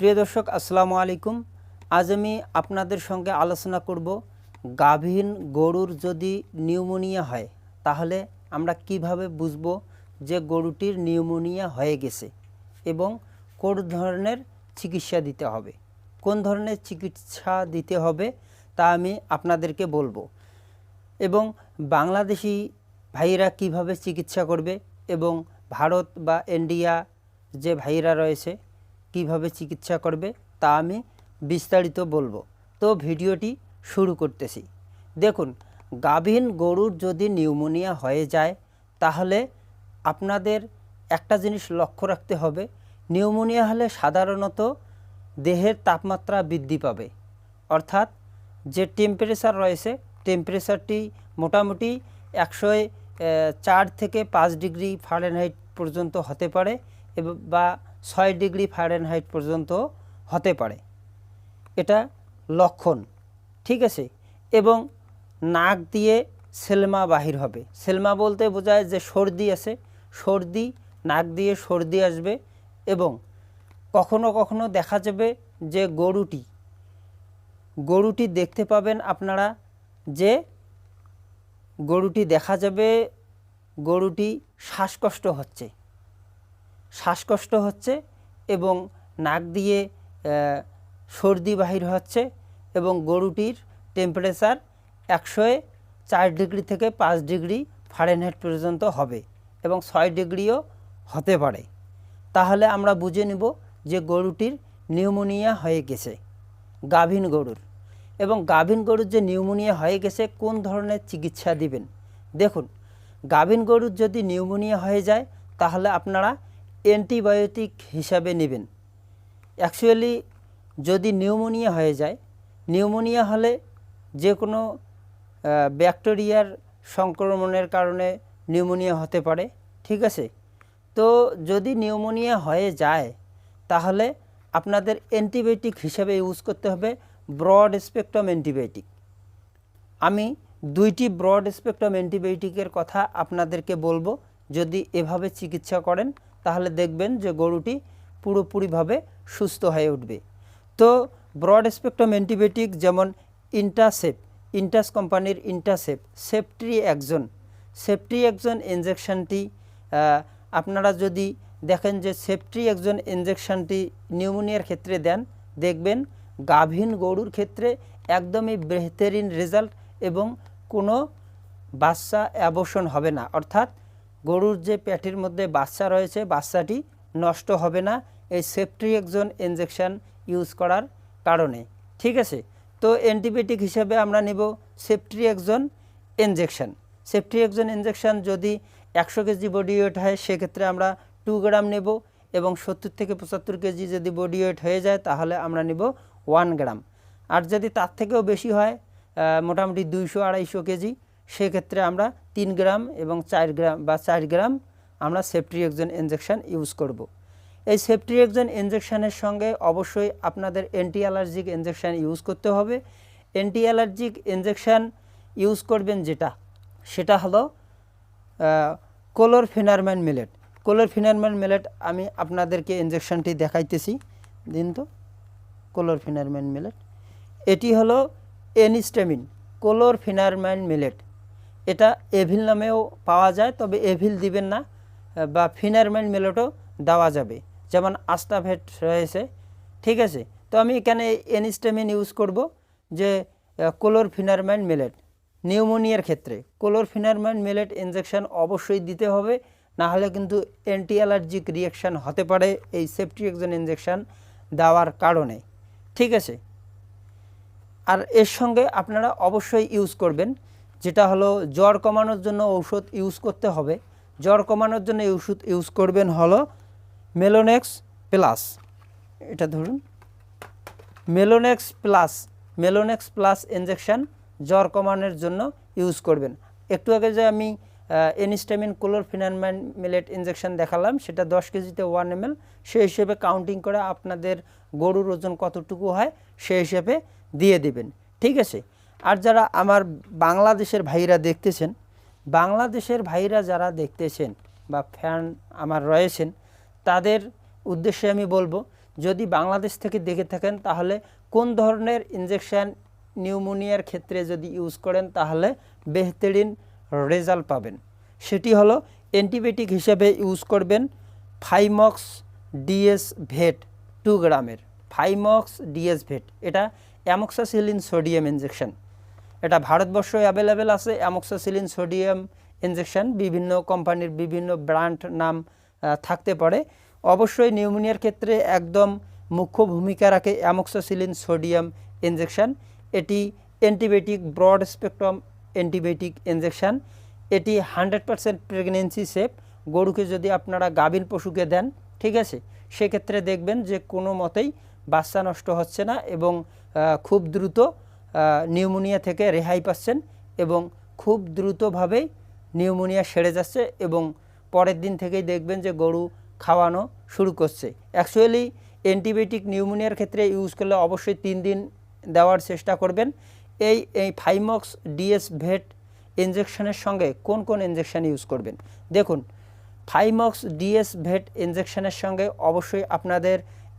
প্রিয় দর্শক, আসসালামু আলাইকুম। আজ আমি আপনাদের সঙ্গে আলোচনা করব গাভীন গরুর যদি নিউমোনিয়া হয়, তাহলে আমরা কীভাবে বুঝব যে গরুটির নিউমোনিয়া হয়ে গেছে এবং কোন ধরনের চিকিৎসা দিতে হবে? কোন ধরনের চিকিৎসা দিতে হবে তা আমি আপনাদেরকে বলব। এবং বাংলাদেশি ভাইরা কীভাবে চিকিৎসা করবে এবং ভারত বা ইন্ডিয়া যে ভাইরা রয়েছে কীভাবে চিকিৎসা করবে তা আমি বিস্তারিত বলব। তো ভিডিওটি শুরু করতেছি। দেখুন, গাভীন গরুর যদি নিউমোনিয়া হয়ে যায়, তাহলে আপনাদের একটা জিনিস লক্ষ্য রাখতে হবে, নিউমোনিয়া হলে সাধারণত দেহের তাপমাত্রা বৃদ্ধি পাবে। অর্থাৎ যে টেম্পারেচার রয়েছে টেম্পারেচারটি মোটামুটি একশো চার থেকে পাঁচ ডিগ্রি ফারেনহাইট পর্যন্ত হতে পারে বা ছয় ডিগ্রি ফারেনহাইট পর্যন্ত হতে পারে। এটা লক্ষণ, ঠিক আছে? এবং নাক দিয়ে সেলমা বাহির হবে। সেলমা বলতে বোঝায় যে সর্দি আছে, সর্দি, নাক দিয়ে সর্দি আসবে এবং কখনো কখনো দেখা যাবে যে গরুটি গরুটি দেখতে পাবেন আপনারা যে গরুটি দেখা যাবে, গরুটি শ্বাসকষ্ট হচ্ছে। শ্বাসকষ্ট হচ্ছে এবং নাক দিয়ে সর্দি বাহির হচ্ছে এবং গরুটির টেম্পারেচার একশো চার ডিগ্রি থেকে পাঁচ ডিগ্রি ফারেনহাইট পর্যন্ত হবে এবং ছয় ডিগ্রিও হতে পারে। তাহলে আমরা বুঝে নেব যে গরুটির নিউমোনিয়া হয়ে গেছে, গাভীন গরুর। এবং গাভীন গরুর যে নিউমোনিয়া হয়ে গেছে, কোন ধরনের চিকিৎসা দিবেন? দেখুন, গাভীন গরুর যদি নিউমোনিয়া হয়ে যায়, তাহলে আপনারা অ্যান্টিবায়োটিক হিসাবে নেবেন। অ্যাকচুয়ালি যদি নিউমোনিয়া হয়ে যায়, নিউমোনিয়া হলে যে কোনো ব্যাকটেরিয়ার সংক্রমণের কারণে নিউমোনিয়া হতে পারে, ঠিক আছে? তো যদি নিউমোনিয়া হয়ে যায়, তাহলে আপনাদের অ্যান্টিবায়োটিক হিসাবে ইউজ করতে হবে ব্রড স্পেকট্রাম অ্যান্টিবায়োটিক। আমি দুইটি ব্রড স্পেকট্রাম অ্যান্টিবায়োটিকের কথা আপনাদেরকে বলব, যদি এভাবে চিকিৎসা করেন। তাহলে দেখবেন যে গরুটি পুরোপুরিভাবে সুস্থ হয়ে উঠবে। তো ব্রড স্পেকট্রাম অ্যান্টিবায়োটিক যেমন ইন্টাসেপ ইন্টাস কোম্পানির ইন্টাসেপ সেফট্রি একজন সেফট্রি একজন ইঞ্জেকশনটি আহ, আপনারা যদি দেখেন যে সেফট্রি একজন ইঞ্জেকশনটি নিউমোনিয়ার ক্ষেত্রে দেন দেখবেন গাভীন গরুর ক্ষেত্রে একদমই বেহতরিন রেজাল্ট এবং কোনো বাচ্চা অ্যাবর্শন হবে না। অর্থাৎ গরুর যে পেটের মধ্যে বাচ্চা রয়েছে, বাচ্চাটি নষ্ট হবে না। এই সেফট্রি একজন ইঞ্জেকশন ইউজ করার কারণে। ঠিক আছে? তো অ্যান্টিবায়োটিক হিসেবে আমরা নেব সেফট্রি একজন ইঞ্জেকশন সেফট্রি একজন ইঞ্জেকশন যদি একশো কেজি বডি ওয়েট হয়, সেক্ষেত্রে আমরা টু গ্রাম নেব এবং সত্তর থেকে পঁচাত্তর কেজি যদি বডি ওয়েট হয়ে যায়, তাহলে আমরা নেব ওয়ান গ্রাম আর যদি তার থেকেও বেশি হয় মোটামুটি দুইশো আড়াইশো কেজি। সেক্ষেত্রে আমরা তিন গ্রাম এবং চার গ্রাম বা চার গ্রাম আমরা সেফট্রি একজন ইঞ্জেকশন ইউজ করব। এই সেফট্রি একজন ইঞ্জেকশনের সঙ্গে অবশ্যই আপনাদের অ্যান্টি অ্যালার্জিক ইঞ্জেকশন ইউজ করতে হবে। অ্যান্টি অ্যালার্জিক ইঞ্জেকশন ইউজ করবেন যেটা, সেটা হলো কোলোরফিনারম্যান মিলেট কোলোরফিনারম্যান মিলেট আমি আপনাদেরকে ইঞ্জেকশনটি দেখাইতেছি, দিন তো। কোলোরফিনারম্যান মিলেট এটি হলো এনিস্টেমিন কোলোরফিনারম্যান মিলেট এটা এভিল নামেও পাওয়া যায়, তবে এভিল দিবেন না বা ফিনারম্যান মিলেটও দেওয়া যাবে। যেমন আস্টাভেট রয়েছে, ঠিক আছে? তো আমি এখানে এনিস্টেমিন ইউজ করব যে কোলোরফিনারম্যান মিলেট। নিউমোনিয়ার ক্ষেত্রে কোলোরফিনারম্যান মিলেট ইনজেকশন অবশ্যই দিতে হবে, না হলে কিন্তু অ্যান্টি অ্যালার্জিক রিয়াকশান হতে পারে এই সেফটি একজন ইনজেকশন দেওয়ার কারণে, ঠিক আছে? আর এর সঙ্গে আপনারা অবশ্যই ইউজ করবেন যেটা হলো জ্বর কমানোর জন্য ঔষধ ইউজ করতে হবে। জ্বর কমানোর জন্য ওষুধ ইউজ করবেন হলো মেলোনেক্স প্লাস এটা ধরুন। Melonex plus Melonex plus injection জ্বর কমানোর জন্য ইউজ করবেন। একটু আগে যে আমি এনিস্টামিন কোলোরফিনানম্যান মিলেট ইনজেকশন দেখালাম, সেটা দশ কেজিতে ওয়ান এম সেই হিসেবে কাউন্টিং করে আপনাদের গরুর ওজন কতটুকু হয়, সেই হিসেবে দিয়ে দিবেন। ঠিক আছে? আর যারা আমার বাংলাদেশের ভাইরা দেখতেছেন, বাংলাদেশের ভাইরা যারা দেখতেছেন বা ফ্যান আমার রয়েছেন, তাদের উদ্দেশ্যে আমি বলব, যদি বাংলাদেশ থেকে দেখে থাকেন, তাহলে কোন ধরনের ইনজেকশন নিউমোনিয়ার ক্ষেত্রে যদি ইউজ করেন, তাহলে বেহতরিন রেজাল্ট পাবেন। সেটি হলো অ্যান্টিবায়োটিক হিসেবে ইউজ করবেন ফাইমক্স ডিএস ভেট টু গ্রামের। ফাইমক্স ডিএস ভেট এটা অ্যামক্সাসিলিন সোডিয়াম ইনজেকশন এটা ভারতবর্ষে অ্যাভেলেবেল আছে অ্যামক্সাসিলিন সোডিয়াম ইনজেকশন বিভিন্ন কোম্পানির বিভিন্ন ব্র্যান্ড নাম থাকতে পারে। অবশ্যই নিউমোনিয়ার ক্ষেত্রে একদম মুখ্য ভূমিকা রাখে অ্যামক্সাসিলিন সোডিয়াম ইনজেকশন এটি antibiotic broad spectrum antibiotic injection এটি হান্ড্রেড পারসেন্ট প্রেগনেন্সি সেফ গরুকে যদি আপনারা গাভীন পশুকে দেন, ঠিক আছে? সেক্ষেত্রে দেখবেন যে কোনো মতেই বাচ্চা নষ্ট হচ্ছে না এবং খুব দ্রুত নিউমোনিয়া থেকে রেহাই পাচ্ছেন এবং খুব দ্রুতভাবেই নিউমোনিয়া সেরে যাচ্ছে এবং পরের দিন থেকেই দেখবেন যে গরু খাওয়ানো শুরু করছে। অ্যাকচুয়ালি অ্যান্টিবায়োটিক নিউমোনিয়ার ক্ষেত্রে ইউজ করলে অবশ্যই তিন দিন দেওয়ার চেষ্টা করবেন। এই এই ফাইমক্স ডিএস ভেট ইনজেকশনের সঙ্গে কোন কোন ইনজেকশন ইউজ করবেন? দেখুন ফাইমক্স ডিএস ভেট ইনজেকশনের সঙ্গে অবশ্যই আপনাদের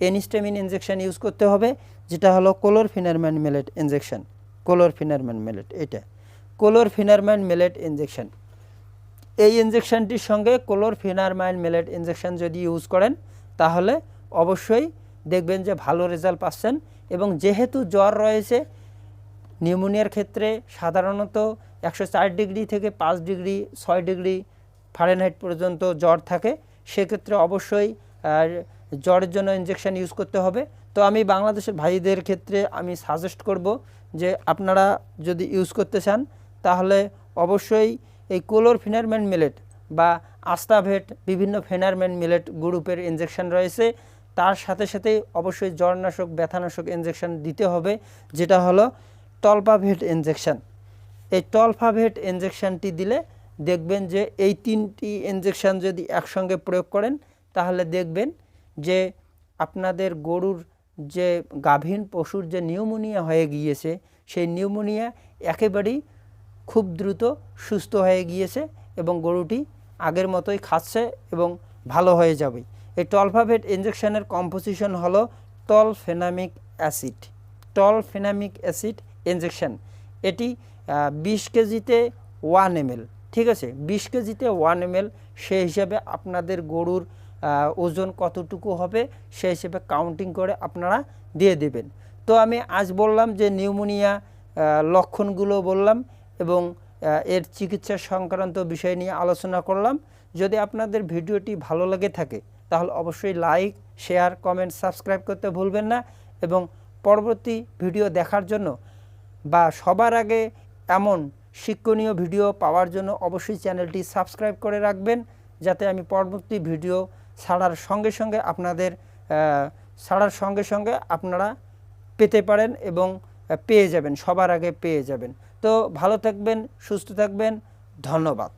এনিস্টেমিন ইনজেকশন ইউজ করতে হবে। যেটা হলো chlorpheniramine maleate injection chlorpheniramine maleate এটা। Chlorpheniramine maleate injection. এই ইনজেকশনটির সঙ্গে কোলোরফিনারমাইন মেলেট ইনজেকশন যদি ইউজ করেন, তাহলে অবশ্যই দেখবেন যে ভালো রেজাল্ট পাচ্ছেন এবং যেহেতু জ্বর রয়েছে, নিউমোনিয়ার ক্ষেত্রে সাধারণত একশো চার ডিগ্রি থেকে পাঁচ ডিগ্রি, ছয় ডিগ্রি ফারেনহাইট পর্যন্ত জ্বর থাকে, সেক্ষেত্রে অবশ্যই জ্বরের জন্য ইনজেকশন ইউজ করতে হবে। তো আমি বাংলাদেশের ভাইদের ক্ষেত্রে আমি সাজেস্ট করব যে আপনারা যদি ইউজ করতে চান, তাহলে অবশ্যই এই কোলোর ফিনারম্যান মিলেট বা আস্তাভেট বিভিন্ন ফেনারম্যান মিলেট গ্রুপের ইনজেকশন রয়েছে। তার সাথে সাথে অবশ্যই জ্বরনাশক, ব্যথানাশক ইনজেকশন দিতে হবে, যেটা হলো টলপাভেট ইনজেকশন এই টলফাভেট ইনজেকশনটি দিলে দেখবেন যে এই তিনটি ইনজেকশন যদি একসঙ্গে প্রয়োগ করেন, তাহলে দেখবেন যে আপনাদের গরুর যে গাভীন পশুর যে নিউমোনিয়া হয়ে গিয়েছে, সেই নিউমোনিয়া একেবারেই খুব দ্রুত সুস্থ হয়ে গিয়েছে এবং গরুটি আগের মতোই খাচ্ছে এবং ভালো হয়ে যাবে। এই টলফাভেট ইনজেকশনের কম্পোজিশন হলো tolfenamic acid tolfenamic acid injection. এটি বিশ কেজিতে ওয়ান এমএল, ঠিক আছে? বিশ কেজিতে ওয়ান এমএল, সেই হিসাবে আপনাদের গরুর ওজন কতটুকু হবে সেই হিসেবে কাউন্টিং করে আপনারা দিয়ে দেবেন। তো আমি আজ বললাম যে নিউমোনিয়া লক্ষণগুলো বললাম এবং এর চিকিৎসা সংক্রান্ত বিষয় নিয়ে আলোচনা করলাম। যদি আপনাদের ভিডিওটি ভালো লেগে থাকে, তাহলে অবশ্যই লাইক শেয়ার কমেন্ট সাবস্ক্রাইব করতে ভুলবেন না এবং পরবর্তী ভিডিও দেখার জন্য বা সবার আগে এমন শিক্ষণীয় ভিডিও পাওয়ার জন্য অবশ্যই চ্যানেলটি সাবস্ক্রাইব করে রাখবেন, যাতে আমি পরবর্তী ভিডিও ছাড়ার সঙ্গে সঙ্গে আপনাদের ছাড়ার সঙ্গে সঙ্গে আপনারা পেতে পারেন এবং পেয়ে যাবেন, সবার আগে পেয়ে যাবেন। তো ভালো থাকবেন, সুস্থ থাকবেন, ধন্যবাদ।